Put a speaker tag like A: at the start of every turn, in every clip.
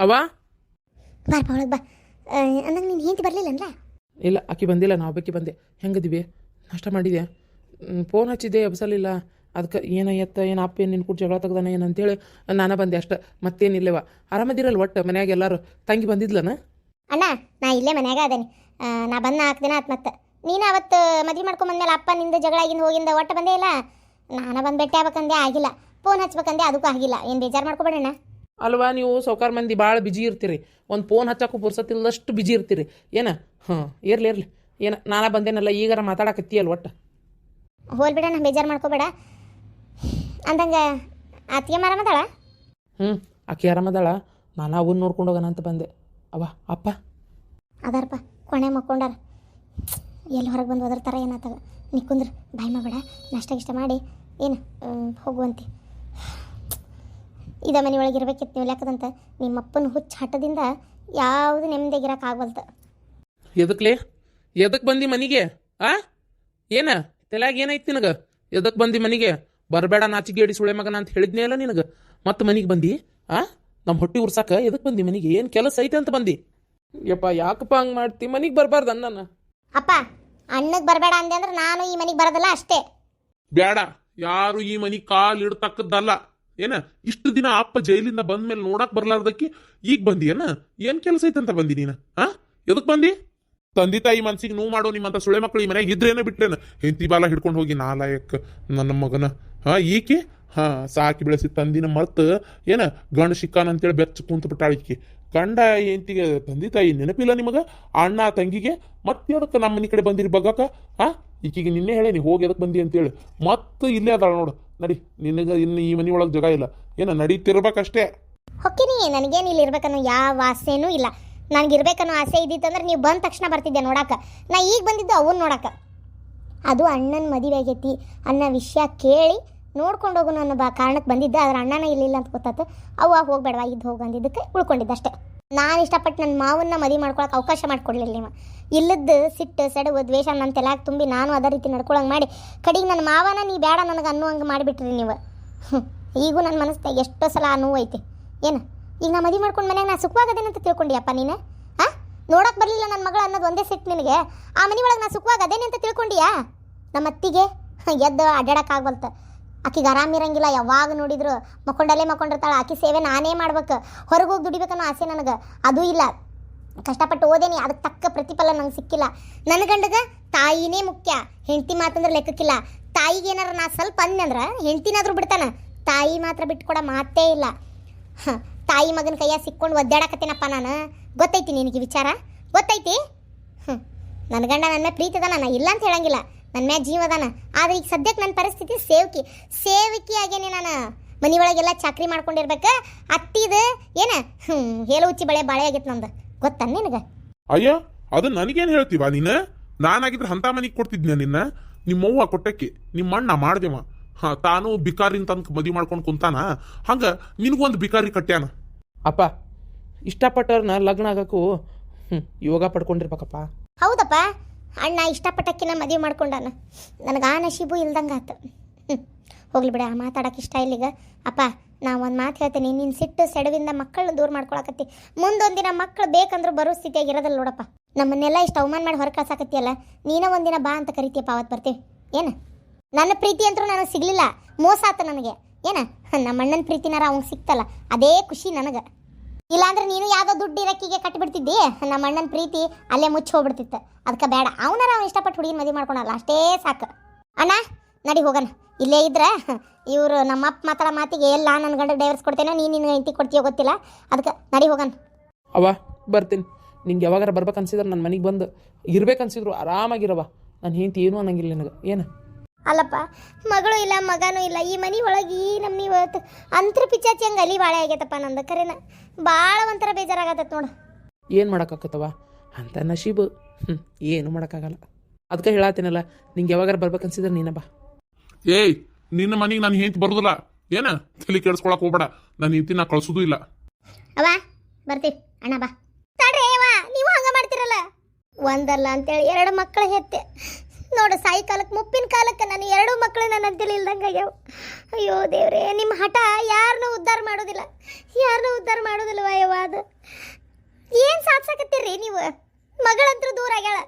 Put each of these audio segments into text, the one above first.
A: ಅವ
B: ಬಾರಪ್ಪ ಒಳಗೆ ಬಾ. ಅಂದಂಗೆ ನೀನು ಹೆಂಡತಿ ಬರಲಿಲ್ಲನ್ರ
A: ಇಲ್ಲ ಆಕಿ ಬಂದಿಲ್ಲ ನಾವು ಬೇಕಿ ಬಂದೆ. ಹೆಂಗದಿವಿ? ನಾಷ್ಟ ಮಾಡಿದೆ. ಫೋನ್ ಹಚ್ಚಿದ್ದೆ ಎಬ್ಸಲಿಲ್ಲ. ಅದಕ್ಕೆ ಏನಾಯ್ತ ಏನು ಅಪ್ಪ ಏನು ನಿನ್ನ ಕೂಡ ಜಗಳ ತೆಗ್ದಾನ ಏನು ಅಂತೇಳಿ ನಾನು ಬಂದೆ ಅಷ್ಟ. ಮತ್ತೇನಿಲ್ಲವ ಆರಾಮದಿರಲ್ಲ ಒಟ್ಟು ಮನ್ಯಾಗ ಎಲ್ಲರೂ? ತಂಗಿ ಬಂದಿದ್ಲನ?
B: ಅಣ್ಣ ನಾ ಇಲ್ಲೇ ಮನ್ಯಾಗ ಅದೇನಿ. ನಾ ಬಂದ ನಾಲ್ಕು ದಿನ ಆತ್ ಮತ್ತೆ. ನೀನು ಅವತ್ತು ಮದ್ವೆ ಮಾಡ್ಕೊಂಬಂದ್ಮೇಲೆ ಅಪ್ಪ ನಿಂದ ಜಗಳ ಆಗಿಂದ ಹೋಗಿಂದ ಒಟ್ಟು ಬಂದೇ ಇಲ್ಲ? ನಾನು ಬಂದು ಭೇಟಿ ಆಗ್ಬೇಕಂದೆ ಆಗಿಲ್ಲ. ಫೋನ್ ಹಚ್ಬೇಕಂದೆ ಅದಕ್ಕೂ ಆಗಿಲ್ಲ. ಏನು ಬೇಜಾರು ಮಾಡ್ಕೊಬೇಡಣ್ಣ
A: ಅಲ್ವಾ ನೀವು ಸೌಕಾರ ಮಂದಿ ಭಾಳ ಬಿಜಿ ಇರ್ತೀರಿ? ಒಂದು ಫೋನ್ ಹಚ್ಚಕ್ಕೂ ಪುರ್ಸತ್ತಿಲ್ಲದಷ್ಟು ಬಿಜಿ ಇರ್ತೀರಿ. ಏನ? ಹಾಂ ಇರಲಿ ಇರಲಿ. ಏನ ನಾನು ಬಂದೇನಲ್ಲ ಈಗಾರ ಮಾತಾಡಕತ್ತೀಯಲ್ಲ ಒಟ್ಟು?
B: ಹೋಲ್ ನಾನು ಬೇಜಾರು ಮಾಡ್ಕೋಬೇಡ. ಅಂದಂಗೆ ಅತ್ತಿಗೆ ಮರಮದಾಳ
A: ಹ್ಞೂ ಆಕಿ ಆರಾಮದಾಳ ನಾನು ಅವನ್ನ ನೋಡ್ಕೊಂಡು ಹೋಗೋಣ ಅಂತ ಬಂದೆ. ಅವ ಅಪ್ಪ?
B: ಅದಾರಪ್ಪ ಕೊನೆ ಮಕ್ಕೊಂಡಾರ. ಎಲ್ಲಿ ಹೊರಗೆ ಬಂದು ಒದರ್ತಾರ ಏನಾತಾಗ ನಿಕ್ಕುಂದ್ರೆ ಬಾಯ್ ಮಾಡಬೇಡ ನಾಷ್ಟ ಇಷ್ಟ ಮಾಡಿ. ಏನು ಹೋಗುವಂತೆ ಇದ ಮನೆ ಒಳಗೆ ಇರ್ಬೇಕಿತ್ತು ನೀವು ಲೆಕ್ಕದಂತ. ನಿಮ್ಮಪ್ಪನ ಹುಚ್ಚ ಹಠದಿಂದ ಯಾವುದು ನೆಮ್ಮದಿಯಾಗಿರಕ್ಕೆ ಆಗ್ವಲ್ತು
A: ಎದಕ್ಲೆ? ಎದಕ್ಕೆ ಬಂದಿ ಮನಿಗೆ? ಆ? ಏನ? ತಲೆಯಾಗ ಏನೈತಿ ನಿನಗೆ? ಎದಕ್ಕೆ ಬಂದಿ ಮನಿಗೆ? ಬರಬೇಡ ನಾಚಿಗೇಡಿ ಸುಳೆ ಮಗನ ಅಂತ ಹೇಳಿದ್ನೇ ಅಲ್ಲ ನಿನಗೆ. ಮತ್ತೆ ಮನಿಗೆ ಬಂದಿ? ಆ? ನಮ್ಮ ಹೊಟ್ಟಿ ಉರ್ಸಾಕ ಎದಕ್ಕೆ ಬಂದಿ ಮನಿಗೆ? ಏನು ಕೆಲಸ ಐತೆ ಅಂತ ಬಂದಿ? ಯಪ್ಪ ಯಾಕಪ್ಪ ಹಂಗೆ ಮಾಡ್ತಿ? ಮನಿಗೆ ಬರಬಾರ್ದು ಅಣ್ಣನ.
B: ಅಪ್ಪ ಅಣ್ಣಗೆ ಬರಬೇಡ ಅಂದೆ ಅಂದ್ರೆ ನಾನು ಈ ಮನೆಗೆ ಬರೋದಲ್ಲ ಅಷ್ಟೇ.
C: ಬೇಡ ಯಾರು ಈ ಮನಿ ಕಾಲ್ ಇಡ್ತಕ್ಕದ್ದಲ್ಲ. ಏನ? ಇಷ್ಟು ದಿನ ಅಪ್ಪ ಜೈಲಿಂದ ಬಂದ್ಮೇಲೆ ನೋಡಕ್ ಬರ್ಲಾರ್ದಕ್ಕಿ ಈಗ ಬಂದಿಯೇನ ಏನ್? ಕೆಲಸ ಐತಂತ ಬಂದಿ ನೀನ? ಆ? ಎದಕ್ ಬಂದಿ? ತಂದೆ ತಾಯಿ ಮನ್ಸಿಗೆ ನೋವು ಮಾಡೋ ನಿಮ್ಮಂತ ಸುಳೆ ಮಕ್ಕಳು ಈ ಮನೆಗೆ ಇದ್ರೇನ ಬಿಟ್ರೇನ? ಹೆಂತಿ ಬಾಲ ಹಿಡ್ಕೊಂಡು ಹೋಗಿ ನಾಲಾಯಕ್ ನನ್ನ ಮಗನ. ಹಾ ಈಕೆ? ಹಾ, ಸಾಕಿ ಬೆಳೆಸಿ ತಂದಿನ ಮರ್ತ. ಏನ? ಗಣ ಶಿಕ್ಕಾನ ಅಂತೇಳಿ ಬೆಚ್ಚ ಕುಂತ ಬಿಟ್ಟಾಳಿಕೆ ಕಂಡ ಹೆಂಡತಿಗೆ ತಂದೆ ತಾಯಿ ನೆನಪಿಲ್ಲ ನಿಮಗ? ಅಣ್ಣ ತಂಗಿಗೆ? ಮತ್ತೆ ಅದಕ್ಕೆ ನಮ್ಮ ಮನೆ ಕಡೆ ಬಂದಿರಿ ಬಗ್ಗಕ? ಆ? ಈಕಿಗೆ ನಿನ್ನೆ ಹೇಳೇನಿ ಹೋಗಿ ಎದಕ್ಕೆ ಬಂದಿ ಅಂತೇಳಿ. ಮತ್ತೆ ಇಲ್ಲೇ ಅದಾಳ ನೋಡು. ನಡಿ, ನಿನಗೆ ಇನ್ನು ಈ ಮನೆ ಒಳಗೆ ಜಾಗ ಇಲ್ಲ. ಏನ, ನಡೀತಿರ್ಬೇಕಷ್ಟೇ.
B: ಹೊಕ್ಕಿನಿ ನನಗೇನು ಇಲ್ಲಿ ಇರ್ಬೇಕನ್ನೋ ಯಾವ ಆಸೆನೂ ಇಲ್ಲ. ನನಗೆ ಇರ್ಬೇಕನ್ನೋ ಆಸೆ ಇದ್ದಿತ್ತಂದ್ರೆ ನೀವು ಬಂದ ತಕ್ಷಣ ಬರ್ತಿದ್ದೆ ನೋಡಾಕ. ನಾ ಈಗ ಬಂದಿದ್ದು ಅವನ್ನ ನೋಡಾಕ. ಅದು ಅಣ್ಣನ ಮದುವೆ ಆಗೈತಿ. ಅನ್ನೋ ವಿಷಯ ಕೇಳಿ ನೋಡ್ಕೊಂಡು ಹೋಗೋಣ ಅನ್ನೋ ಕಾರಣಕ್ಕೆ ಬಂದಿದ್ದೆ, ಆದ್ರೆ ಅಣ್ಣನ ಇಲ್ಲಿಲ್ಲ ಅಂತ ಗೊತ್ತಾತ. ಅವ್ವ ಹೋಗ್ಬೇಡವಾ, ಇದು ಹೋಗಂದಿದ್ದಕ್ಕೆ ಉಳ್ಕೊಂಡಿದ್ದೆ ಅಷ್ಟೇ. ನಾನು ಇಷ್ಟಪಟ್ಟು ನನ್ನ ಮಾವನ್ನ ಮದುವೆ ಮಾಡ್ಕೊಳಕ್ಕೆ ಅವಕಾಶ ಮಾಡಿಕೊಡ್ಲಿಲ್ಲ ನೀವು. ಇಲ್ಲದ್ದು ಸಿಟ್ಟು, ಸೆಡವು, ದ್ವೇಷ ನನ್ನ ತಲೆಯಾಗಿ ತುಂಬಿ ನಾನು ಅದೇ ರೀತಿ ನಡ್ಕೊಳಂಗೆ ಮಾಡಿ. ಕಡೆಗೆ ನನ್ನ ಮಾವನ ನೀ ಬೇಡ ನನಗೆ ಅನ್ನೋ ಹಂಗೆ ಮಾಡಿಬಿಟ್ರಿ ನೀವು. ಈಗೂ ನನ್ನ ಮನಸ್ಸಿಗೆ ಎಷ್ಟೋ ಸಲ ಆ ನೋವು ಐತಿ. ಏನು? ಈಗ ನಾ ಮದುವೆ ಮಾಡ್ಕೊಂಡು ಮನ್ಯಾಗ ನಾ ಅಂತ ತಿಳ್ಕೊಂಡಿಯಪ್ಪ ನೀನು? ಹಾಂ ನೋಡೋಕೆ ಬರಲಿಲ್ಲ ನನ್ನ ಮಗಳು ಅನ್ನೋದು ಒಂದೇ ಸಿಟ್ಟು ನಿನಗೆ. ಆ ಮನೆ ಒಳಗೆ ನಾ ಸುಖವಾಗದೇನೆ ಅಂತ ತಿಳ್ಕೊಂಡಿಯಾ? ನಮ್ಮ ಅತ್ತಿಗೆ ಎದ್ದು ಅಡ್ಡಾಡೋಕ್ಕಾಗಲ್ತ ಆಕಿಗೆ ಇರಂಗಿಲ್ಲ, ಯಾವಾಗ ನೋಡಿದ್ರು ಮಕ್ಕೊಂಡಲ್ಲೇ ಮಕ್ಕೊಂಡಿರ್ತಾಳೆ, ಆಕಿ ಸೇವೆ ನಾನೇ ಮಾಡ್ಬೇಕು. ಹೊರಗೆ ಹೋಗಿ ದುಡಿಬೇಕನ್ನೋ ಆಸೆ ನನಗೆ. ಅದೂ ಇಲ್ಲ. ಕಷ್ಟಪಟ್ಟು ಓದೇನಿ ಅದಕ್ಕೆ ತಕ್ಕ ಪ್ರತಿಫಲ ನಂಗೆ ಸಿಕ್ಕಿಲ್ಲ. ನನ್ನ ಗಂಡಗ ತಾಯಿನೇ ಮುಖ್ಯ. ಹೆಂಡತಿ ಮಾತಂದ್ರೆ ಲೆಕ್ಕಕ್ಕಿಲ್ಲ. ತಾಯಿಗೆ ಏನಾರ ನಾ ಸ್ವಲ್ಪ ಅಂದ್ನಂದ್ರೆ ಹೆಂಡ್ತಿನಾದ್ರೂ ಬಿಡ್ತಾನೆ. ತಾಯಿ ಮಾತ್ರ ಬಿಟ್ಕೊಡ ಮಾತೇ ಇಲ್ಲ. ಹಾಂ, ತಾಯಿ ಮಗನ ಕೈಯ ಸಿಕ್ಕೊಂಡು ಒದ್ದಾಡಕತ್ತೇನಪ್ಪ ನಾನು? ಗೊತ್ತೈತಿ ನಿನಗೆ ವಿಚಾರ? ಗೊತ್ತೈತಿ? ಹ್ಞೂ ನನ್ನ ಗಂಡ ನನ್ನ ಪ್ರೀತಿದ ಪ್ರೀತಿ ಅದಾನ ನಾ ಇಲ್ಲ ಅಂತ ಹೇಳಂಗಿಲ್ಲ. ನನ್ನ ಮ್ಯಾಗ ಜೀವ ಅದಾನ. ಆದ್ರೆ ಈಗ ಸದ್ಯಕ್ಕೆ ನನ್ನ ಪರಿಸ್ಥಿತಿ ಸೇವಕಿ ಸೇವಕಿ ಆಗೇನೆ ನಾನು. ಮನೆ ಒಳಗೆಲ್ಲ ಚಾಕ್ರಿ ಮಾಡ್ಕೊಂಡಿರ್ಬೇಕು. ಅತ್ತಿದ ಏನ? ಹ್ಞೂ ಹೇಳು ಉಚ್ಚಿ ಬಳೆ ಬಾಳೆ ಆಗೈತೆ ನಂದು. ಗೊತ್ತ ನಿನಗೆ?
C: ಅಯ್ಯ ಅದು ನನಗೇನು ಹೇಳ್ತೀವ ನೀನು? ನಾನಾಗಿದ್ರೆ ಅಂತ ಮನೆಗೆ ಕೊಡ್ತಿದ್ನ ನಿನ್ನ? ನಿಮ್ಮವ್ವ ಕೊಟ್ಟಕ್ಕೆ ನಿಮ್ಮ ಅಣ್ಣ ಮಾಡ್ದೇವ. ಹಾ ತಾನು ಬಿಕಾರಿನ ತನಕ ಮದುವೆ ಮಾಡ್ಕೊಂಡು ಕುಂತಾನ. ಹಂಗ ನಿನಗೊಂದು ಬಿಕಾರಿ ಕಟ್ಟ್ಯಾನ.
A: ಅಪ್ಪ ಇಷ್ಟಪಟ್ಟವ್ರನ್ನ ಲಗ್ನ ಆಗಕ್ಕೂ ಹ್ಞೂ ಯೋಗ ಪಡ್ಕೊಂಡಿರ್ಬೇಕಪ್ಪ.
B: ಹೌದಪ್ಪ. ಅಣ್ಣ ಇಷ್ಟಪಟ್ಟಕ್ಕಿನ ಮದುವೆ ಮಾಡ್ಕೊಂಡಾನ. ನನಗೆ ಆ ನಶೀಬು ಇಲ್ದಂಗೆ ಆತು. ಹ್ಞೂ ಹೋಗ್ಲಿ ಬಿಡ ಮಾತಾಡಕ್ಕೆ ಇಷ್ಟ ಇಲ್ಲಿಗ ಅಪ್ಪ, ನಾ ಒಂದು ಮಾತು ಹೇಳ್ತೀನಿ. ನಿನ್ನ ಸಿಟ್ಟು ಸೆಡವಿಂದ ಮಕ್ಕಳನ್ನ ದೂರ ಮಾಡ್ಕೊಳಕತ್ತಿ. ಮುಂದೊಂದಿನ ಮಕ್ಕಳು ಬೇಕಂದ್ರೆ ಬರೋ ಸ್ಥಿತಿಯಾಗಿ ನೋಡಪ್ಪ. ನಮ್ಮನ್ನೆಲ್ಲ ಇಷ್ಟು ಅವಮಾನ ಮಾಡಿ ಹೊರ ಕಳ್ಸಾಕತ್ತಿಯಲ್ಲ, ನೀನೇ ಒಂದಿನ ಬಾ ಅಂತ ಕರಿತೀಯಪ್ಪ ಅವತ್ತು ಬರ್ತೀವಿ ಏನು? ನನ್ನ ಪ್ರೀತಿ ಅಂತರೂ ನನಗೆ ಸಿಗಲಿಲ್ಲ. ಮೋಸ ಆತ ನನಗೆ. ಏನ? ನಮ್ಮ ಅಣ್ಣನ ಪ್ರೀತಿನಾರ ಅವ್ನಿಗೆ ಸಿಕ್ತಲ್ಲ. ಅದೇ ಖುಷಿ ನನಗೆ. ಇಲ್ಲಾಂದ್ರೆ ನೀನು ಯಾವ್ದೋ ದುಡ್ಡು ಇರಕ್ಕಿಗೆ ಕಟ್ಟಿಬಿಡ್ತಿದ್ದಿ ನಮ್ಮ ಅಣ್ಣನ ಪ್ರೀತಿ ಅಲ್ಲೇ ಮುಚ್ಚಿ ಹೋಗ್ಬಿಡ್ತಿತ್ತು. ಅದಕ್ಕೆ ಬೇಡ. ಅವ್ನು ಇಷ್ಟಪಟ್ಟು ಹುಡುಗಿನ ಮದುವೆ ಮಾಡ್ಕೊಳಲ್ಲ. ಅಷ್ಟೇ ಸಾಕು. ಅಣ್ಣ, ನಡಿ ಹೋಗೋಣ. ಇಲ್ಲೇ ಇದ್ರೆ ಇವರು ನಮ್ಮ ಅಪ್ಪ ಮಾತಾಡೋ ಮಾತಿಗೆ ಎಲ್ಲ ನನ್ನ ಗಂಡ ಡೈವರ್ಸ್ ಕೊಡ್ತೇನೆ, ನೀನು ನಿನ್ನ ಹೆಂಡತಿ ಕೊಡ್ತೀಯೋ ಗೊತ್ತಿಲ್ಲ. ಅದಕ್ಕೆ ನಡಿ ಹೋಗೋಣ.
A: ಅವ ಬರ್ತೀನಿ. ನಿಂಗೆ ಯಾವಾಗಾರ ಬರ್ಬೇಕು ಅನ್ಸಿದ್ರೆ ನನ್ನ ಮನೆಗೆ ಬಂದು ಇರ್ಬೇಕನ್ಸಿದ್ರು ಆರಾಮಾಗಿರವ ನಾನು ಹೆಂಡತಿ ಏನೂ ಅನ್ನಂಗಿಲ್ಲ ನನಗೆ. ಏನು?
B: ಅಲ್ಲಪ್ಪ ಮಗಳು ಇಲ್ಲ ಮಗನೂ ಇಲ್ಲ ಈ ಮನೆ ಒಳಗೆ ಈ ನಮ್ನಿ ಇವತ್ತು ಅಂತರ ಪಿಚಾಚಿ ಹಂಗೆ ಅಲಿ ಬಾಳೆ ಆಗೈತಪ್ಪ ನಂದು ಕರೆನ? ಭಾಳ ಒಂಥರ ಬೇಜಾರಾಗತ್ತೈತೆ ನೋಡು.
A: ಏನು ಮಾಡೋಕ್ಕಾಗತ್ತವ ಅಂತ ನಶೀಬು. ಹ್ಞೂ ಏನು ಮಾಡೋಕ್ಕಾಗಲ್ಲ. ಅದಕ್ಕೆ ಹೇಳತ್ತೀನಲ್ಲ ನಿಂಗೆ ಯಾವಾಗಾರ ಬರ್ಬೇಕನ್ಸಿದ್ರೆ ನೀನ ಬಾ.
C: ಏಯ್ ನಿನ್ನ ಮನೆಗೆ ನಾನು ಹೆಂಡತಿ ಬರೋದಿಲ್ಲ. ಏನ? ತಲೆ ಕೇಳಿಸ್ಕೊಳಕ್ ಹೋಗ್ಬೇಡ. ನನ್ನ ಹೆಂಡತಿ ನಾ ಕಳ್ಸೋದು ಇಲ್ಲ.
B: ಅವ ಬರ್ತೀವಿ ಅಣ್ಣ ಬಾ. ತಡ್ರಿ ಅವ ನೀವು ಹಂಗ ಮಾಡ್ತಿರಲ್ಲ? ಒಂದಲ್ಲ ಅಂತೇಳಿ ಎರಡು ಮಕ್ಕಳು ಹೆತ್ತೆ. ನೋಡು, ಸಾಯಿ ಕಾಲಕ್ಕೆ ಮುಪ್ಪಿನ ಕಾಲಕ್ಕೆ ನಾನು ಎರಡು ಮಕ್ಕಳು ನನ್ನ ಇಲ್ದಂಗೆ ಆಗ್ಯಾವ ಅಯ್ಯೋ ದೇವ್ರೇ ನಿಮ್ಮ ಹಠ ಯಾರನ್ನೂ ಉದ್ಧಾರ ಮಾಡೋದಿಲ್ಲ. ಯಾರನ್ನೂ ಉದ್ಧಾರ ಮಾಡೋದಿಲ್ಲವ ಅಯ್ಯವ ಅದು? ಅದು ಏನು ಸಾಧ್ಸಕತ್ತೀರಿ ನೀವು? ಮಗಳಂತೂ ದೂರ ಆಗ್ಯಾಳ.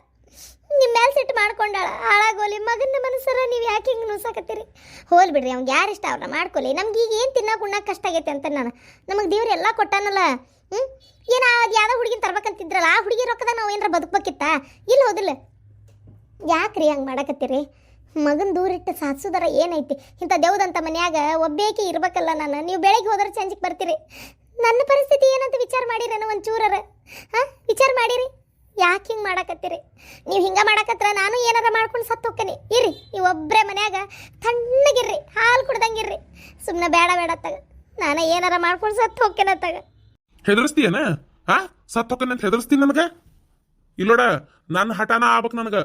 B: ನಿಮ್ಮ ಮೇಲೆ ಸಿಟ್ಟು ಮಾಡ್ಕೊಂಡಾಳ. ಹಾಳಾಗೋಲಿ. ಮಗನ ಮನಸ್ಸರ ನೀವು ಯಾಕೆ ಹಿಂಗೆ ನುಸಾಕತ್ತೀರಿ? ಹೋಲ್ ಬಿಡ್ರಿ, ಅವ್ನಿಗೆ ಯಾರು ಇಷ್ಟ? ಅವ್ರನ್ನ ಮಾಡ್ಕೊಲಿ. ನಮ್ಗೆ ಈಗ ಏನು ತಿನ್ನೋಕೆ ಉಣ್ಣಕ್ಕೆ ಕಷ್ಟ ಆಗೈತೆ ಅಂತ ನಾನು. ನಮಗೆ ದೇವ್ರು ಎಲ್ಲ ಕೊಟ್ಟಾನಲ್ಲ ಹ್ಞೂ ಏನೋ ಅದು ಯಾವ್ದೋ ಹುಡುಗಿನ ತರ್ಬೇಕಂತಿದ್ರಲ್ಲ, ಆ ಹುಡುಗಿ ರೊಕ್ಕದಾಗ ನಾವು ಏನಾರ ಬದುಕಬೇಕಿತ್ತ? ಇಲ್ಲ ಹೌದಿಲ್ಲ. ಯಾಕ್ರಿ ಹಂಗೆ ಮಾಡಕತ್ತೀರಿ? ಮಗನ ದೂರಿಟ್ಟು ಸಾಧಿಸೋದರ ಏನೈತಿ? ಇಂಥ ದೇವ್ದಂತ ಮನ್ಯಾಗ ಒಬ್ಬೇಕಿ ಇರ್ಬೇಕಲ್ಲ ನಾನು, ನೀವು ಬೆಳಗ್ಗೆ ಹೋದ್ರೆ ಸಂಜೆಗೆ ಬರ್ತೀರಿ. ನನ್ನ ಪರಿಸ್ಥಿತಿ ಏನಂತ ವಿಚಾರ ಮಾಡಿರೇನೋ ಒಂದು ಚೂರರ ಹಾಂ? ವಿಚಾರ ಮಾಡಿರಿ? ಯಾಕೆ ಹಿಂಗೆ ಮಾಡಕತ್ತೀರಿ? ನೀವು ಹಿಂಗೆ ಮಾಡಕತ್ರ ನಾನು ಏನಾರ ಮಾಡ್ಕೊಂಡು ಸತ್ತು ಹೋಗ್ತೀನಿ. ಇರಿ ನೀವು ಒಬ್ಬರೇ ಮನ್ಯಾಗ ತಣ್ಣಗಿರ್ರಿ, ಹಾಲು ಕುಡ್ದಂಗಿರ್ರಿ. ಸುಮ್ಮನೆ ಬೇಡ ಬೇಡ ತಗ. ನಾನು ಏನಾರ ಮಾಡ್ಕೊಂಡು ಸತ್ತು ಹೋಗ್ತೇನೆ ತಗ.
C: ಹೆದರ್ಸ್ತೀಯನ? ಹಾ? ಸತ್ತು ಹೊಕ್ಕನ್ ಅಂತ ಹೆದರ್ಸ್ತೀನಿ ನನಗೆ? ಇಲ್ಲೋಡ, ನನ್ನ ಹಠಾನ ಆಗ್ಬೇಕು ನನಗ.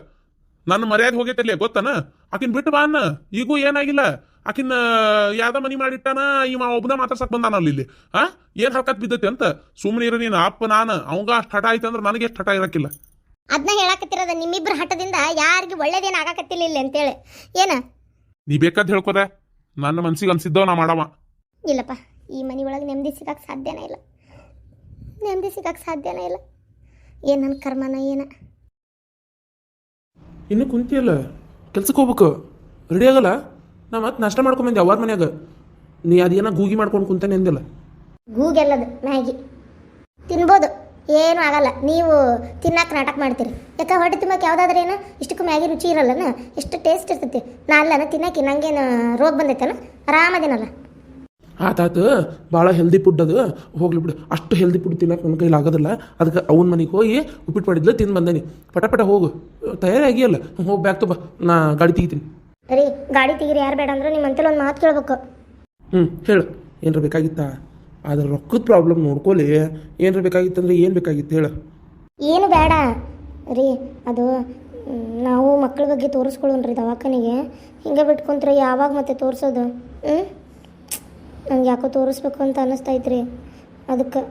C: ನನ್ನ ಮರ್ಯಾದೆ ಹೋಗೈತಲ್ಲಿ ಗೊತ್ತನ? ಆಕಿನ್ ಬಿಟ್ಟು ಬಾ ಅನ್ನ. ಈಗೂ ಏನಾಗಿಲ್ಲ. ಆಕಿನ ಯಾವ್ದ ಮನಿ ಮಾಡಿಟ್ಟಾನ ಇವ ಒಬ್ಬನ ಮಾತಾಡ್ಸಕ್ ಬಂದಾನ ಅಲ್ಲಿ ಇಲ್ಲಿ. ಆ? ಏನ್ ಹರ್ಕತ್ ಬಿದ್ದತಿ ಅಂತ? ಸುಮ್ಮನೆ ಇರ ನೀನು ಅಪ್ಪ ನಾನು. ಅವಂಗ ಅಷ್ಟು ಹಠ ಆಯ್ತು ಅಂದ್ರೆ ನನಗೆ ಎಷ್ಟು ಹಠ ಇರಕ್ಕಿಲ್ಲ.
B: ಅದನ್ನ ಹೇಳಕತ್ತಿರೋದ ನಿಮ್ಮಿಬ್ಬರ ಹಠದಿಂದ ಯಾರಿಗೆ ಒಳ್ಳೇದೇನು ಆಗಾಕತ್ತಿಲ್ಲ ಇಲ್ಲಿ ಅಂತೇಳಿ. ಏನ?
C: ನೀ ಬೇಕಾದ್ ಹೇಳ್ಕೊದ. ನನ್ನ ಮನ್ಸಿಗೆ ಅನ್ಸಿದ್ದವ ನಾ ಮಾಡವ.
B: ಇಲ್ಲಪ್ಪ ಈ ಮನೆ ಒಳಗೆ ನೆಮ್ಮದಿ ಸಿಗಕ್ಕೆ ಸಾಧ್ಯನೇ ಇಲ್ಲ. ನೆಮ್ಮದಿ ಸಿಗಕ್ಕೆ ಸಾಧ್ಯನೇ ಇಲ್ಲ. ಏನು ನನ್ನ ಕರ್ಮನ ಏನ?
A: ಇನ್ನು ಕುಂತಿಯಲ್ಲ. ಕೆಲ್ಸಕ್ಕೆ ಹೋಗ್ಬೇಕು. ರೆಡಿ ಆಗಲ್ಲ? ನಾ ಮತ್ತೆ ನಷ್ಟ ಮಾಡ್ಕೊಂಬಂದೆ ಯಾವ್ದು ಮನ್ಯಾಗ. ನೀ ಅದೇನ ಗೂಗಿ ಮಾಡ್ಕೊಂಡು ಕುಂತಾನೆ ಅಂದಿಲ್ಲ.
B: ಗೂಗೆಲ್ಲದು, ಮ್ಯಾಗಿ. ತಿನ್ಬೋದು. ಏನು ಆಗಲ್ಲ. ನೀವು ತಿನ್ನಕ್ಕೆ ನಾಟಕ ಮಾಡ್ತೀರಿ. ಯಾಕೆ ಹೊಟ್ಟೆ ತಿನ್ನಕ್ಕೆ ಯಾವುದಾದ್ರೂ ಏನು, ಇಷ್ಟಕ್ಕೂ ಮ್ಯಾಗಿ ರುಚಿ ಇರಲ್ಲನ? ಎಷ್ಟು ಟೇಸ್ಟ್ ಇರ್ತೈತಿ. ನಾ ಅಲ್ಲನ ತಿನ್ನಕ್ಕೆ ನಂಗೇನು ರೋಗ ಬಂದೈತನ? ಆರಾಮದೇನಲ್ಲ?
A: ಆತಾತು ಭಾಳ ಹೆಲ್ದಿ ಫುಡ್ ಅದು. ಹೋಗ್ಲಿ ಬಿಡು ಅಷ್ಟು ಹೆಲ್ದಿ ಫುಡ್ ತಿನ್ನಕ್ಕೆ ನನ್ನ ಕೈಲಿ ಆಗೋದಿಲ್ಲ. ಅದಕ್ಕೆ ಅವನ ಮನೆಗೆ ಹೋಗಿ ಉಪ್ಪಿಟ್ಟು ಮಾಡಿದ್ಲು ತಿಂದು ಬಂದೇನಿ. ಪಟ ಪಟ ಹೋಗು ತಯಾರಿ ಆಗಿಯಲ್ಲ ಹೋಗಿ ಬ್ಯಾಗ್ ತುಂಬ ನಾ ಗಾಡಿ ತೆಗಿತೀನಿ.
B: ರೀ ಗಾಡಿ ತೆಗೀರಿ ಯಾರು ಬೇಡ ಅಂದ್ರೆ ನಿಮ್ಮ ಅಂತೇಳಿ ಒಂದು ಮಾತು ಕೇಳ್ಬೇಕು.
A: ಹ್ಞೂ ಹೇಳು ಏನ್ರ ಬೇಕಾಗಿತ್ತಾ? ಅದ್ರ ರೊಕ್ಕದ ಪ್ರಾಬ್ಲಮ್ ನೋಡ್ಕೊಳ್ಳಿ ಏನ್ರ ಬೇಕಾಗಿತ್ತಂದ್ರೆ ಏನು ಬೇಕಾಗಿತ್ತು ಹೇಳು.
B: ಏನು ಬೇಡ. ರೀ ಅದು ನಾವು ಮಕ್ಕಳ ಬಗ್ಗೆ ತೋರಿಸ್ಕೊಳ್ಳೋಣ್ರಿ ದವಾಖಾನೆಗೆ. ಹಿಂಗೆ ಬಿಟ್ಕೊಂತ್ರೆ ಯಾವಾಗ ಮತ್ತೆ ತೋರಿಸೋದು? ಹ್ಞೂ ನಂಗೆ ಯಾಕೋ ತೋರಿಸ್ಬೇಕು ಅಂತ ಅನ್ನಿಸ್ತೈತ್ರಿ. ಅದಕ್ಕೆ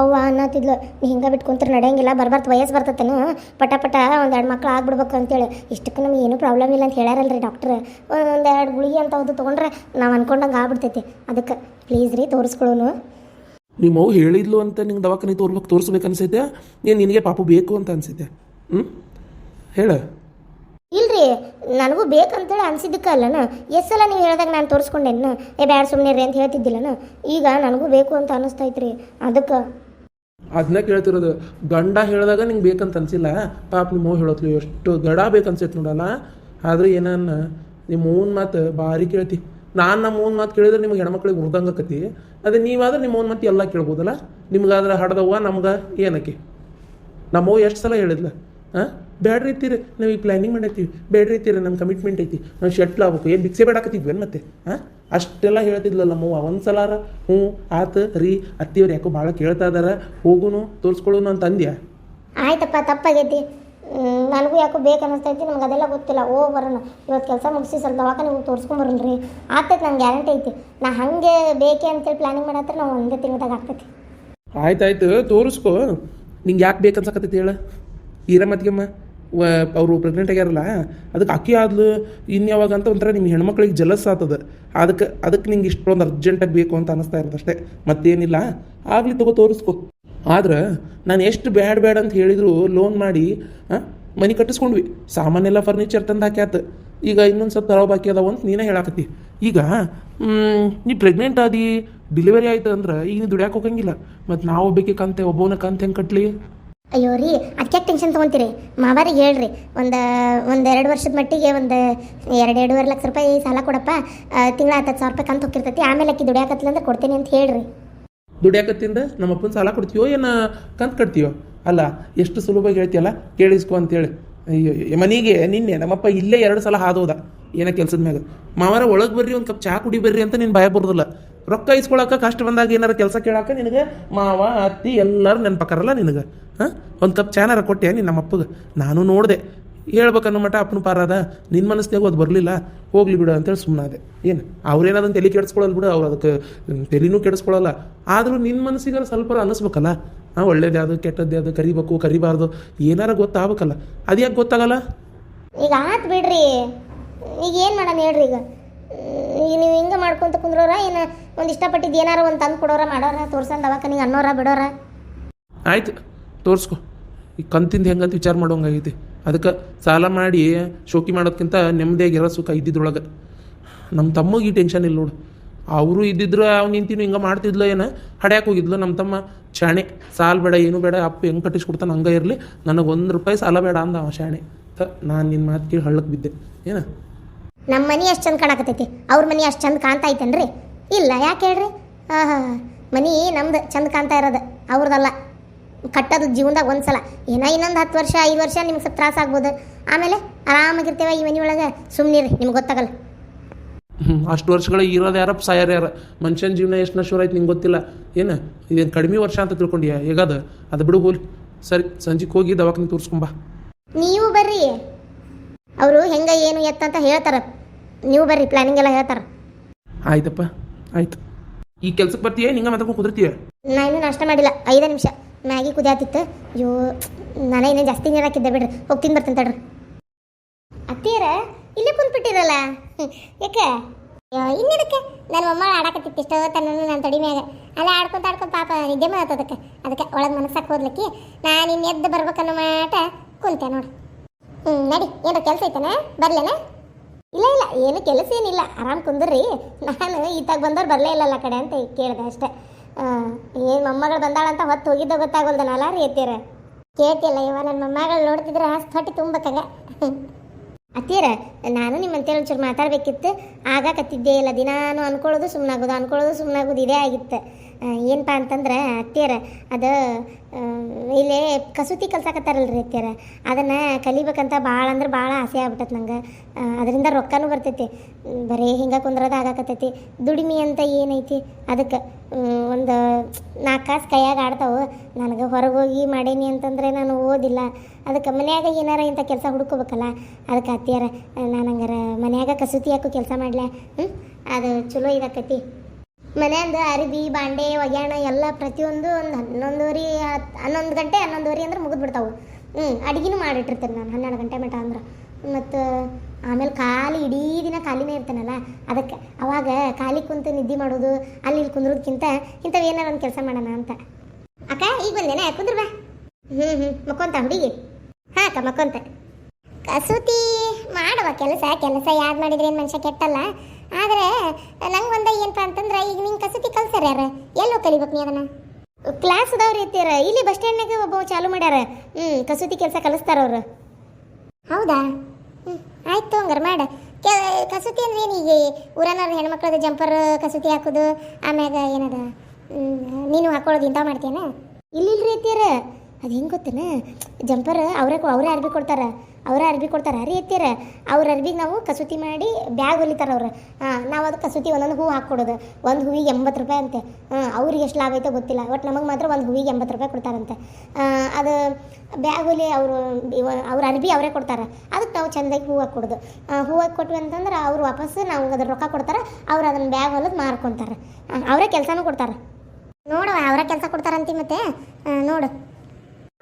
B: ಅವ್ವ ಅನ್ನತ್ತಿದ್ಲು ನೀ ಹಿಂಗೆ ಬಿಟ್ಕೊಂತ್ರೆ ನಡೆಯಂಗಿಲ್ಲ, ಬರ್ಬಾರ್ದು, ವಯಸ್ಸು ಬರ್ತತೇನು, ಪಟ ಪಟ ಒಂದೆರಡು ಮಕ್ಳು ಆಗ್ಬಿಡ್ಬೇಕು ಅಂತೇಳಿ. ಇಷ್ಟಕ್ಕೆ ನಮ್ಗೆ ಏನೂ ಪ್ರಾಬ್ಲಮ್ ಇಲ್ಲ ಅಂತ ಹೇಳ್ಯಾರಲ್ರಿ ಡಾಕ್ಟ್ರ್ ಎರಡು ಗುಳಿಗೆ ಅಂತ ಅದು ತೊಗೊಂಡ್ರೆ ನಾವು ಅನ್ಕೊಂಡಂಗೆ ಆಗ್ಬಿಡ್ತೈತಿ. ಅದಕ್ಕೆ ಪ್ಲೀಸ್ ರೀ ತೋರಿಸ್ಕೊಳ್ಳೋನು
A: ನಿಮ್ಮ ಅವು ಹೇಳಿದ್ಲು ಅಂತ ನಿಂಗೆ ದವಾಖಾನೆ ತೋರ್ಬೇಕು ತೋರಿಸ್ಬೇಕು ಅನ್ಸೈತೆ? ಏನು ನಿನಗೆ ಪಾಪು ಬೇಕು ಅಂತ ಅನ್ಸೈತೆ? ಹ್ಞೂ ಹೇಳು.
B: ನನಗೂ ಬೇಕಂತೇಳಿ ಅನ್ಸಿದ್ದಕ್ಕೆ ಅಲ್ಲನ ಎಷ್ಟು ಸಲ ನೀವು ಹೇಳಿದಾಗ ನಾನು ತೋರಿಸ್ಕೊಂಡೇನ ಏ, ಬ್ಯಾಡ ಸುಮ್ಮನೆ ರೀ ಅಂತ ಹೇಳ್ತಿದ್ದಿಲ್ಲನ? ಈಗ ನನಗೂ ಬೇಕು ಅಂತ ಅನ್ನಿಸ್ತೈತ್ರಿ ಅದಕ್ಕೆ.
A: ಅದನ್ನ ಕೇಳ್ತಿರೋದು, ಗಂಡ ಹೇಳಿದಾಗ ನಿಂಗೆ ಬೇಕಂತ ಅನ್ಸಿಲ್ಲ? ಪಾಪ ನಿಮ್ಮ ಹೇಳತ್ಲು, ಎಷ್ಟು ಗಡ ಬೇಕನ್ಸೈತೆ ನೋಡಲ್ಲ? ಆದ್ರೆ ಏನನ್ನ ನಿಮ್ಮ ಮೂನ್ ಮಾತು ಭಾರಿ ಕೇಳ್ತಿ. ನಾನು ನಮ್ಮ ಮೂನ್ ಮಾತು ಕೇಳಿದ್ರೆ ನಿಮ್ಗೆ ಹೆಣ್ಮಕ್ಳಿಗೆ ಉರ್ದಂಗೆ ಕತಿ ಅದೇ ನೀವಾದ್ರೆ ನಿಮ್ಮ ಮೂನ್ ಮಾತು ಎಲ್ಲ ಕೇಳ್ಬೋದಲ್ಲ? ನಿಮ್ಗಾದ್ರೆ ಹಡ್ದವ್ವ ನಮ್ಗೆ ಏನಕ್ಕೆ? ನಮ್ಮವ್ವ ಎಷ್ಟು ಸಲ ಹೇಳಿದ್ಲ? ಹಾಂ ಬ್ಯಾಡ್ರಿ ಐತಿರಿ ನಾವು ಈಗ ಪ್ಲ್ಯಾನಿಂಗ್ ಮಾಡೈತೀವಿ. ಬೇಡ್ರಿ ಐತಿರಿ ನಮ್ಮ ಕಮಿಟ್ಮೆಂಟ್ ಐತಿ. ನಾವು ಶೆಟ್ಲ್ ಆಗ್ಬೇಕು. ಏನು ಭಿಕ್ಷೆ ಬೇಡಾಕತ್ತಿದ್ವೇನು ಮತ್ತೆ? ಹಾಂ? ಅಷ್ಟೆಲ್ಲ ಹೇಳ್ತಿದ್ಲಲ್ಲ ಮೂವ ಒಂದು ಸಲಾರ ಹ್ಞೂ ಆತ ರೀ ಅತ್ತಿಯವ್ರು ಯಾಕೋ ಭಾಳ ಕೇಳ್ತಾ ಇದಾರೆ. ಹೋಗುನು ತೋರಿಸ್ಕೊಳ್ಳೋನು ಅಂತ ಅಂದ್ಯಾ?
B: ಆಯ್ತಪ್ಪ ತಪ್ಪಾಗೈತಿ. ನನಗೂ ಯಾಕೋ ಬೇಕು ಅನ್ನಿಸ್ತೈತಿ ನಮ್ಗೆ ಅದೆಲ್ಲ ಗೊತ್ತಿಲ್ಲ. ಓ ಬರೋಣ. ಇವತ್ತು ಕೆಲಸ ಮುಗಿಸಿ ಸ್ವಲ್ಪ ದವಾಖಾನೆ ಹೋಗಿ ತೋರಿಸ್ಕೊಂಬರೋಣ್ರಿ ಆಗ್ತೈತೆ ನಂಗೆ ಗ್ಯಾರಂಟಿ ಐತಿ. ನಾ ಹಾಗೆ ಬೇಕೆ ಅಂತೇಳಿ ಪ್ಲ್ಯಾನಿಂಗ್ ಮಾಡತ್ರ ನಾವು ಒಂದೇ ತಿಂಗ್ಳದಾಗ ಆಗ್ತೈತಿ.
A: ಆಯ್ತಾಯ್ತು ತೋರಿಸ್ಕೊ. ನಿಂಗೆ ಯಾಕೆ ಬೇಕನ್ಸಕತ್ತೈತಿ ಹೇಳ? ಈರಮ್ಮತ್ತಿಗೆಮ್ಮ. ವ ಅವರು ಪ್ರೆಗ್ನೆಂಟ್ ಆಗ್ಯಾರಲ್ಲ ಅದಕ್ಕೆ ಅಕ್ಕಿ ಆದ್ಲು ಇನ್ಯಾವಾಗ ಅಂತ ಒಂಥರ ನಿಮ್ಮ ಹೆಣ್ಮಕ್ಳಿಗೆ ಜಲಸ್ ಆತದ ಅದಕ್ಕೆ ಅದಕ್ಕೆ ನಿಂಗೆ ಇಷ್ಟೊಂದು ಅರ್ಜೆಂಟಾಗಿ ಬೇಕು ಅಂತ ಅನಿಸ್ತಾ ಇರೋದು ಅಷ್ಟೇ. ಮತ್ತೇನಿಲ್ಲ, ಆಗಲಿ ತಗೋ ತೋರಿಸ್ಕೊ. ಆದ್ರೆ ನಾನು ಎಷ್ಟು ಬ್ಯಾಡ್ ಬ್ಯಾಡ್ ಅಂತ ಹೇಳಿದ್ರು ಲೋನ್ ಮಾಡಿ ಮನೆ ಕಟ್ಟಿಸ್ಕೊಂಡ್ವಿ. ಸಾಮಾನೆಲ್ಲ ಫರ್ನಿಚರ್ ತಂದು ಹಾಕ್ಯಾತ. ಈಗ ಇನ್ನೊಂದು ಸ್ವಲ್ಪ ತರೋ ಬಾಕಿ ಅದಾವ ಅಂತ ನೀನೇ ಹೇಳಾಕತ್ತಿ. ಈಗ ನೀ ಪ್ರೆಗ್ನೆಂಟ್ ಆದಿ ಡೆಲಿವರಿ ಆಯ್ತು ಅಂದ್ರೆ ಈಗ ದುಡ್ಯಾಕೆ ಹೋಗಂಗಿಲ್ಲ. ಮತ್ತು ನಾವು ಒಬ್ಬಕ್ಕೆ ಕಂತೆ, ಒಬ್ಬವನ ಕಂತೆ ಹೆಂಗೆ ಕಟ್ಲಿ?
B: ಅಯ್ಯೋ ರೀ ಅದಕ್ಕೆ ಟೆನ್ಷನ್ ತೊಗೊಂತೀರಿ? ಮಾವಾರಿಗೆ ಹೇಳ್ರಿ ಒಂದು ಒಂದು ಎರಡು ವರ್ಷದ ಮಟ್ಟಿಗೆ ಒಂದು ಎರಡು ಎರಡೂವರೆ ಲಕ್ಷ ರೂಪಾಯಿ ಸಾಲ ಕೊಡಪ್ಪ. ತಿಂಗಳ ಹತ್ತು ಸಾವಿರ ರೂಪಾಯಿ ಕಂತು ಹೋಗಿರ್ತೈತಿ ಆಮೇಲೆ ಅಕ್ಕಿ ದುಡಿಯಾಕತ್ಲ ಅಂದ್ರೆ ಕೊಡ್ತೀನಿ ಅಂತ ಹೇಳ್ರಿ.
A: ದುಡಿಯಾಕತ್ತಿಂದ ನಮ್ಮ ಅಪ್ಪನ ಸಾಲ ಕೊಡ್ತೀವೋ ಏನು ಕಂತು ಕಟ್ತೀವೋ ಅಲ್ಲ ಎಷ್ಟು ಸುಲಭವಾಗಿ ಹೇಳ್ತೀಯಲ್ಲ ಕೇಳಿಸ್ಕೊ ಅಂತೇಳಿ. ಅಯ್ಯೋ, ಮನೆಗೆ ನಿನ್ನೆ ನಮ್ಮಪ್ಪ ಇಲ್ಲೇ ಎರಡು ಸಲ ಹಾದೋದ ಏನೋ ಕೆಲಸದ ಮ್ಯಾಗ. ಮಾವಾರ ಒಳಗೆ ಬರ್ರಿ ಒಂದು ಕಪ್ ಚಹಾ ಕುಡಿ ಬರ್ರಿ ಅಂತ ನೀನು ಭಯ ಬರೋದಿಲ್ಲ. ರೊಕ್ಕ ಇಸ್ಕೊಳಕ್ಕೆ ಕಷ್ಟ ಬಂದಾಗ ಏನಾರ ಕೆಲಸ ಕೇಳಾಕ ನಿನಗೆ ಮಾವ, ಅತ್ತಿ ಎಲ್ಲರೂ ನೆನಪಕ್ಕಾರಲ್ಲ ನಿನಗೆ? ಹಾಂ? ಒಂದು ಕಪ್ ಚಾನಾರ ಕೊಟ್ಟೆ ನೀನು ನಮ್ಮ ಅಪ್ಪಗೆ ನಾನು ನೋಡಿದೆ. ಹೇಳ್ಬೇಕನ್ನೋ ಮಟ್ಟ ಅಪ್ಪನ ಪಾರಾದ ನಿನ್ನ ಮನಸ್ಸಿನಾಗ ಅದು ಬರಲಿಲ್ಲ. ಹೋಗ್ಲಿ ಬಿಡು ಅಂತೇಳಿ ಸುಮ್ಮನಾದೆ ಏನು? ಅವ್ರೇನಾದನ್ನು ತಲೆ ಕೆಡಿಸ್ಕೊಳ್ಳಲ್ಲ ಬಿಡು. ಅವ್ರು ಅದಕ್ಕೆ ತಲೆನೂ ಕೆಡಿಸ್ಕೊಳ್ಳಲ್ಲ ಆದರೂ ನಿನ್ನ ಮನಸ್ಸಿಗೆ ಸ್ವಲ್ಪ ಅನ್ನಿಸ್ಬೇಕಲ್ಲ? ಹಾಂ ಒಳ್ಳೇದು ಯಾವುದು ಕೆಟ್ಟದ್ದು ಯಾವುದು ಕರಿಬೇಕು, ಕರಿಬಾರ್ದು, ಏನಾರ ಗೊತ್ತಾಗಬೇಕಲ್ಲ. ಅದು ಯಾಕೆ ಗೊತ್ತಾಗಲ್ಲ?
B: ಈಗ ಆತ್ ಬಿಡ್ರಿ. ಈಗ ಏನು ಮಾಡೋಣ ಹೇಳ್ರಿ ಈಗ? ಈಗ ನೀವು ಹಿಂಗೆ ಮಾಡ್ಕೊಂತ ಕುಂದ್ರೋರ? ಏನು ಒಂದು ಇಷ್ಟಪಟ್ಟಿದ್ದು ಏನಾರ ಒಂದು ತಂದು ಕೊಡೋರ, ಮಾಡೋರ ತೋರ್ಸಂದು ದವಾಖಾನಿಗೆ ಅನ್ನೋರ, ಬಿಡೋರ?
A: ಆಯ್ತು, ತೋರಿಸ್ಕೊ. ಈ ಕಂತಿಂದ ಹೆಂಗಂತ ವಿಚಾರ ಮಾಡೋಂಗಾಗೈತಿ. ಅದಕ್ಕೆ ಸಾಲ ಮಾಡಿ ಶೋಕಿ ಮಾಡೋದ್ಕಿಂತ ನೆಮ್ಮದಿಯಾಗಿರೋ ಸುಖ ಇದ್ದಿದ್ರೊಳಗೆ. ನಮ್ಮ ತಮ್ಮಗೆ ಈ ಟೆನ್ಷನ್ ಇಲ್ಲ ನೋಡು. ಅವರು ಇದ್ದಿದ್ರು ಅವ್ನು ನಿಂತಿನ ಹಿಂಗೆ ಮಾಡ್ತಿದ್ಲು ಏನು? ಹಡ್ಯಾಕೆ ಹೋಗಿದ್ಲು ನಮ್ಮ ತಮ್ಮ. ಶಾಣೆ. ಸಾಲ ಬೇಡ, ಏನು ಬೇಡ, ಅಪ್ಪ ಹೆಂಗೆ ಕಟ್ಟಿಸ್ಕೊಡ್ತಾನೆ ಹಂಗೆ ಇರಲಿ. ನನಗೆ ಒಂದು ರೂಪಾಯಿ ಸಾಲ ಬೇಡ ಅಂದ ಅವ ಶಾಣೆ. ತ, ನಾನು ನಿನ್ನ ಮಾತು ಕೇಳಿ ಹಳ್ಳಕ್ಕೆ ಬಿದ್ದೆ. ಏನ?
B: ನಮ್ಮ ಮನೆ ಅಷ್ಟು ಚಂದ ಕಾಣಕತ್ತೈತಿ. ಅವ್ರ ಮನೆ ಅಷ್ಟು ಚಂದ ಕಾಣ್ತಾ ಐತೇನ್ರಿ? ಇಲ್ಲ ಯಾಕೆ ಹೇಳ್ರಿ? ಹಾಂ ಹಾಂ ಮನೆ ನಮ್ದು ಚಂದ ಕಾಣ್ತಾ ಇರೋದು. ಅವ್ರದಲ್ಲ. ಕಟ್ಟೋದು ಜೀವನದಾಗ ಒಂದ್ಸಲ. ಏನೋ ಇನ್ನೊಂದು ಹತ್ತು ವರ್ಷ ಐದು ವರ್ಷ ನಿಮ್ಗೆ ಸ್ವಲ್ಪ ತ್ರಾಸ ಆಗ್ಬೋದು. ಆಮೇಲೆ ಆರಾಮಾಗಿರ್ತೇವೆ ಈ ಮನೆ ಒಳಗೆ ಸುಮ್ಮನಿರಿ ನಿಮ್ಗೆ ಗೊತ್ತಾಗಲ್ಲ.
A: ಅಷ್ಟು ವರ್ಷಗಳ ಇರೋದು ಯಾರಪ್ಪ ಸಾಯಾರ ಯಾರ? ಮನುಷ್ಯನ ಜೀವನ ಎಷ್ಟು ನಶ್ವರ ಆಯ್ತು ನಿಂಗೆ ಗೊತ್ತಿಲ್ಲ. ಏನು ಇದೇನು ಕಡಿಮೆ ವರ್ಷ ಅಂತ ತಿಳ್ಕೊಂಡಿಯಾ? ಹೇಗದ? ಅದು ಬಿಡು ಹೋಲಿ. ಸರಿ ಸಂಜೆಗೆ ಹೋಗಿ ದವಾಖಾನೆ ತೋರಿಸ್ಕೊಂಬ
B: ನೀವು ಬರ್ರಿ. ಅವರು ಹೆಂಗೆ ಏನು ಎತ್ತ ಅಂತ ಹೇಳ್ತಾರೆ. ನೀವು ಬರ್ರಿ ಪ್ಲಾನಿಂಗ್ ಎಲ್ಲ ಹೇಳ್ತಾರೆ.
A: ಆಯ್ತಪ್ಪ ಆಯ್ತು. ಈ ಕೆಲ್ಸಕ್ಕೆ ಬರ್ತೀಯ ನಿಂಗೆ ಮಾತಾಡ್ಕೊಂಡು ಕುದಿರ್ತೀಯ
B: ನಾ ಇನ್ನೂ ನಾಷ್ಟ ಮಾಡಿಲ್ಲ ಐದು ನಿಮಿಷ. ಮ್ಯಾಗಿ ಕುದಿಯಾತಿತ್ತು. ಅಯ್ಯೋ ನಾನು ಇನ್ನೇ ಜಾಸ್ತಿ ನೀರು ಹಾಕಿದ್ದೆ ಬಿಡ್ರಿ. ಹೋಗ್ತೀನಿ ಬರ್ತೀನಿ ತಡ್ರಿ. ಅತ್ತೀರ ಇಲ್ಲೇ ಕುಂತ್ಬಿಟ್ಟಿರಲ್ಲ. ಯಾಕೆ? ಇನ್ನದಕ್ಕೆ ನನ್ನ ಮಮ್ಮ ಆಡಕತ್ತಿತ್ತು ಇಷ್ಟ ತನ್ನ ನಾನು ತಡಿ ಮ್ಯಾಗ. ಅಲ್ಲ ಆಡ್ಕೊಂತ ಆಡ್ಕೊಂತ ಪಾಪ ನಿದ್ದೆ ಮಾತದಕ್ಕೆ ಅದಕ್ಕೆ ಒಳಗೆ ಮನಸ್ಸಾಕ ಹೋದ್ಲಕ್ಕಿ ನಾನು ಇನ್ನು ಎದ್ದು ಬರ್ಬೇಕನ್ನೋ ಮಾಟ ಕುಂತೆ ನೋಡು ಹ್ಞೂ ನಡಿ. ಏನೋ ಕೆಲಸ ಐತನಾ? ಬರ್ಲೇನ? ಇಲ್ಲ ಇಲ್ಲ. ಏನು ಕೆಲಸ ಏನಿಲ್ಲ. ಆರಾಮ್ ಕುಂದ್ರಿ. ನಾನು ಈತಾಗ ಬಂದವ್ರು ಬರಲೇ ಇಲ್ಲಲ್ಲ ಕಡೆ ಅಂತ ಕೇಳಿದೆ ಅಷ್ಟೇ. ಏನು ಮೊಮ್ಮಗಳು ಬಂದಾಳಂತ ಹೊತ್ತು ಹೋಗಿದ್ದ ಗೊತ್ತಾಗೋಲ್ದನಲ್ಲ ರೀ ಎತ್ತೀರ ಕೇಳ್ತಿಲ್ಲ ಇವ ನನ್ನ ಮೊಮ್ಮಗಳು ನೋಡ್ತಿದ್ರೆ ಅಷ್ಟು ಹೊಟ್ಟೆ ತುಂಬಬೇಕಂಗ ಅತ್ತೀರ ನಾನು ನಿಮ್ಮಂತೇಳಿ ಒಂಚೂರು ಮಾತಾಡಬೇಕಿತ್ತು. ಆಗಾಕತ್ತಿದ್ದೇ ಇಲ್ಲ, ದಿನಾನು ಅನ್ಕೊಳ್ಳೋದು ಸುಮ್ಮನಾಗೋದು ಅನ್ಕೊಳ್ಳೋದು ಸುಮ್ಮನಾಗೋದು ಇದೇ ಆಗಿತ್ತು. ಏನಪ್ಪ ಅಂತಂದ್ರೆ ಅತ್ತೀರ ಅದು ಇಲ್ಲೇ ಕಸೂತಿ ಕಲ್ಸಾಕತ್ತಾರಲ್ರಿ ಅತ್ತೀರ ಅದನ್ನು ಕಲಿಬೇಕಂತ ಭಾಳ ಅಂದ್ರೆ ಭಾಳ ಆಸೆ ಆಗ್ಬಿಟ್ಟತ್ ನಂಗೆ. ಅದರಿಂದ ರೊಕ್ಕನೂ ಬರ್ತೈತಿ. ಬರೀ ಹಿಂಗೆ ಕುಂದ್ರದ ಆಗಾಕತ್ತೈತಿ. ದುಡಿಮೆ ಅಂತ ಏನೈತಿ? ಅದಕ್ಕೆ. ಒಂದು ನಾಲ್ಕು ಕಾಸು ಕೈಯಾಗ ಆಡ್ತಾವೆ. ನನಗೆ ಹೊರಗೆ ಹೋಗಿ ಮಾಡೀನಿ ಅಂತಂದರೆ ನಾನು ಓದಿಲ್ಲ. ಅದಕ್ಕೆ ಮನ್ಯಾಗ ಏನಾರ ಇಂಥ ಕೆಲಸ ಹುಡ್ಕೋಬೇಕಲ್ಲ, ಅದಕ್ಕೆ ಅತ್ತಿಯಾರ, ನಾನು ಹಂಗಾರ ಮನ್ಯಾಗ ಕಸೂತಿ ಹಾಕು ಕೆಲಸ ಮಾಡಲೆ. ಹ್ಞೂ ಅದು ಚಲೋ ಇದಾಕತಿ. ಮನೆಯಿಂದ ಅರಿಬಿ, ಬಾಂಡೆ, ಒಗ್ಯಾಣ ಎಲ್ಲ ಪ್ರತಿಯೊಂದು ಒಂದು ಹನ್ನೊಂದುವರೆ ಹತ್ತು ಹನ್ನೊಂದು ಗಂಟೆ ಹನ್ನೊಂದುವರೆ ಅಂದ್ರೆ ಮುಗಿದ್ಬಿಡ್ತಾವೆ ಹ್ಞೂ ಅಡುಗೆನೂ ಮಾಡಿಟ್ಟಿರ್ತೀನಿ ನಾನು ಹನ್ನೆರಡು ಗಂಟೆ ಮಟ ಅಂದ್ರೆ. ಮತ್ತು ಆಮೇಲೆ ಖಾಲಿ ಇಡೀ ದಿನ ಖಾಲಿನೇ ಇರ್ತಾನಲ್ಲ, ಅದಕ್ಕೆ ಅವಾಗ ಖಾಲಿ ಕುಂತು ನಿದ್ದೆ ಮಾಡೋದು, ಅಲ್ಲಿ ಇಲ್ಲಿ ಕುಂದ್ರೋದಕ್ಕಿಂತ ಇಂಥವು ಏನಾರ ಒಂದು ಕೆಲಸ ಮಾಡೋಣ ಅಂತ. ಅಕ್ಕ, ಈಗ ಬಂದೇನೆ, ಕುಂದ್ರ ಬಾ. ಹ್ಞೂ ಹ್ಞೂ ಮಕ್ಕೊಂತ ಹುಡುಗಿ? ಹಾಂ, ಅಕ್ಕ, ಮಕ್ಕೊಂತ. ಕಸೂತಿ, ಮಾಡುವ ಕೆಲಸ ಕೆಲಸ ಯಾರು ಮಾಡಿದ್ರೆ ಏನು ಮನುಷ್ಯ ಕೆಟ್ಟಲ್ಲ. ಆದರೆ ನಂಗೆ ಒಂದ ಏನಪ್ಪ ಅಂತಂದ್ರೆ, ಈಗ ನಿಂಗೆ ಕಸೂತಿ ಕಲ್ಸ್ಯಾರ ಯಾರು? ಎಲ್ಲೋ ಕಲಿಬೇಕು ನೀ ಅದನ್ನು? ಕ್ಲಾಸ್ ಅದಾವ್ರಿ ಇರ್ತೀರ, ಇಲ್ಲಿ ಬಸ್ ಸ್ಟ್ಯಾಂಡ್ನಾಗ ಒಬ್ಬ ಚಾಲು ಮಾಡ್ಯಾರ. ಹ್ಞೂ ಕಸೂತಿ ಕೆಲಸ ಕಲಿಸ್ತಾರ ಅವರು. ಹೌದಾ? ಹ್ಞೂ ಆಯ್ತು ಹಂಗಾರೆ ಮಾಡ. ಕೆ, ಕಸೂತಿ ಅಂದ್ರೆ ಏನು ಈಗ ಊರನವ್ರ ಹೆಣ್ಮಕ್ಳದ ಜಂಪರ್ ಕಸೂತಿ ಹಾಕೋದು, ಆಮ್ಯಾಗ ಏನದ? ನೀನು ಹಾಕೊಳ್ಳೋದು ಇಂಥವು ಮಾಡ್ತೀಯನ? ಇಲ್ಲಿಲ್ರಿ ಐತಿಯರ ಅದು ಹೆಂಗೆ ಗೊತ್ತೇನ? ಜಂಪರ್ ಅವರೇ ಅವರೇ ಅರ್ಬಿ ಕೊಡ್ತಾರೆ. ಅವರೇ ಅರ್ಬಿ ಕೊಡ್ತಾರೆ. ಅರಿ ಎತ್ತೀರ ಅವ್ರ ಅರ್ಬಿಗೆ ನಾವು ಕಸೂತಿ ಮಾಡಿ ಬ್ಯಾಗ್ ಹೊಲಿತಾರೆ ಅವ್ರು. ಹಾಂ, ನಾವು ಅದು ಕಸೂತಿ ಒಂದೊಂದು ಹೂ ಹಾಕ್ಕೊಡೋದು. ಒಂದು ಹೂವಿಗೆ ಎಂಬತ್ತು ರೂಪಾಯಿ ಅಂತೆ. ಅವ್ರಿಗೆ ಎಷ್ಟು ಲಾಭ ಐತೋ ಗೊತ್ತಿಲ್ಲ. ಒಟ್ಟು ನಮಗೆ ಮಾತ್ರ ಒಂದು ಹೂವಿಗೆ ಎಂಬತ್ತು ರೂಪಾಯಿ ಕೊಡ್ತಾರಂತೆ. ಅದು ಬ್ಯಾಗ್ ಹೊಲಿ ಅವರು ಅವ್ರ ಅರ್ಬಿ ಅವರೇ ಕೊಡ್ತಾರೆ. ಅದಕ್ಕೆ ನಾವು ಚೆಂದಾಗಿ ಹೂವು ಹಾಕ್ಕೊಡೋದು. ಹೂವು ಕೊಟ್ವಿ ಅಂತಂದ್ರೆ ಅವ್ರು ವಾಪಸ್ಸು ನಾವು ಅದ್ರ ರೊಕ್ಕ ಕೊಡ್ತಾರೆ. ಅವ್ರು ಅದನ್ನು ಬ್ಯಾಗ್ ಹೊಲದು ಮಾರ್ಕೊತಾರೆ. ಅವರೇ ಕೆಲಸನೂ ಕೊಡ್ತಾರೆ. ನೋಡುವ ಅವರ ಕೆಲಸ ಕೊಡ್ತಾರಂತೆ ಮತ್ತೆ? ನೋಡು.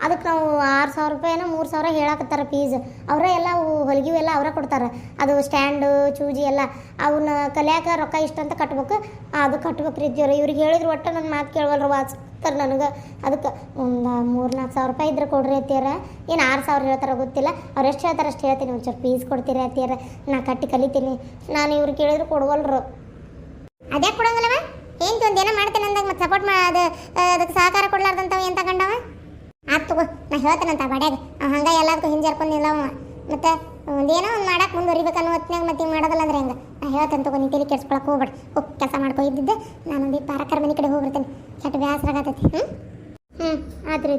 B: ಅದಕ್ಕೆ ನಾವು ಆರು ಸಾವಿರ ರೂಪಾಯಿನ ಮೂರು ಸಾವಿರ ಹೇಳಕತ್ತಾರ ಫೀಸ್ ಅವರೇ ಎಲ್ಲ ಹೊಲಿಗೆ ಎಲ್ಲ ಅವರೇ ಕೊಡ್ತಾರೆ. ಅದು ಸ್ಟ್ಯಾಂಡು ಚೂಜಿ ಎಲ್ಲ. ಅವನ್ನ ಕಲಿಯಾಕ ರೊಕ್ಕ ಇಷ್ಟ ಅಂತ ಕಟ್ಬೇಕು. ಅದು ಕಟ್ಬೇಕು ರೀ ಇವ್ರು ಇವ್ರಿಗೆ ಹೇಳಿದ್ರು ಒಟ್ಟು ನನ್ನ ಮಾತು ಕೇಳವಲ್ರು, ವಾಚ್ತಾರೆ ನನಗೆ. ಅದಕ್ಕೆ ಒಂದು ಮೂರು ನಾಲ್ಕು ಸಾವಿರ ರೂಪಾಯಿ ಇದ್ರೆ ಕೊಡ್ರಿ ಅತ್ತಿಯರ ಏನು ಆರು ಸಾವಿರ ಹೇಳ್ತಾರೆ ಗೊತ್ತಿಲ್ಲ. ಅವ್ರು ಎಷ್ಟು ಹೇಳ್ತಾರೆ ಅಷ್ಟು ಹೇಳ್ತೀನಿ. ಒಂಚೂರು ಫೀಸ್ ಕೊಡ್ತೀರಿ ಅತ್ತಿಯರ ನಾ ಕಟ್ಟಿ ಕಲಿತೀನಿ. ನಾನು ಇವ್ರು ಕೇಳಿದ್ರು ಕೊಡುವಲ್ರು. ಅದೇ ಕೊಡಂಗಿಲ್ಲವ? ಏನು ಒಂದೇನೋ ಮಾಡ್ತೇನೆ ಅಂದಾಗ ಮತ್ತೆ ಸಪೋರ್ಟ್ ಮಾ ಅದು ಅದಕ್ಕೆ ಸಹಕಾರ ಕೊಡ್ಲಾರ್ದಂತವ ಏನು ತಗೊಂಡವ? ಆತ್ ತಗೋ, ನಾ ಹೇಳ್ತೇನಂತ ಬಡ್ಯಾಗ ಅವ ಹಂಗೆ ಎಲ್ಲದಕ್ಕೂ ಹಿಂಜರ್ಕೊಂಡು ನಿಲ್ಲವ ಮತ್ತೆ ಒಂದೇನೋ ಒಂದು ಮಾಡಕ್ಕೆ ಮುಂದುವರಿಬೇಕನ್ನೋ ಹೊತ್ನಾಗ ಮತ್ತೆ ಹಿಂಗೆ ಮಾಡೋದಲ್ಲ ಅಂದ್ರೆ ಹೆಂಗೆ? ನಾ ಹೇಳ್ತೇನೆ ತಗೋ ನೀ ತಲೆ ಕೆಡ್ಸ್ಕೊಳಕ್ಕೆ ಹೋಗ್ಬೇಡ. ಹೋಗಿ ಕೆಲಸ ಮಾಡ್ಕೊ, ಇದ್ದಿದ್ದೆ. ನಾನು ಒಂದು ಪಾರಕರ ಮನೆ ಕಡೆ ಹೋಗ್ಬಿಡ್ತೇನೆ. ಕೆಟ್ಟ ಬೇಸರ ಆಗತೈತಿ ಹ್ಞೂ ಹ್ಞೂ ಆತು ರೀ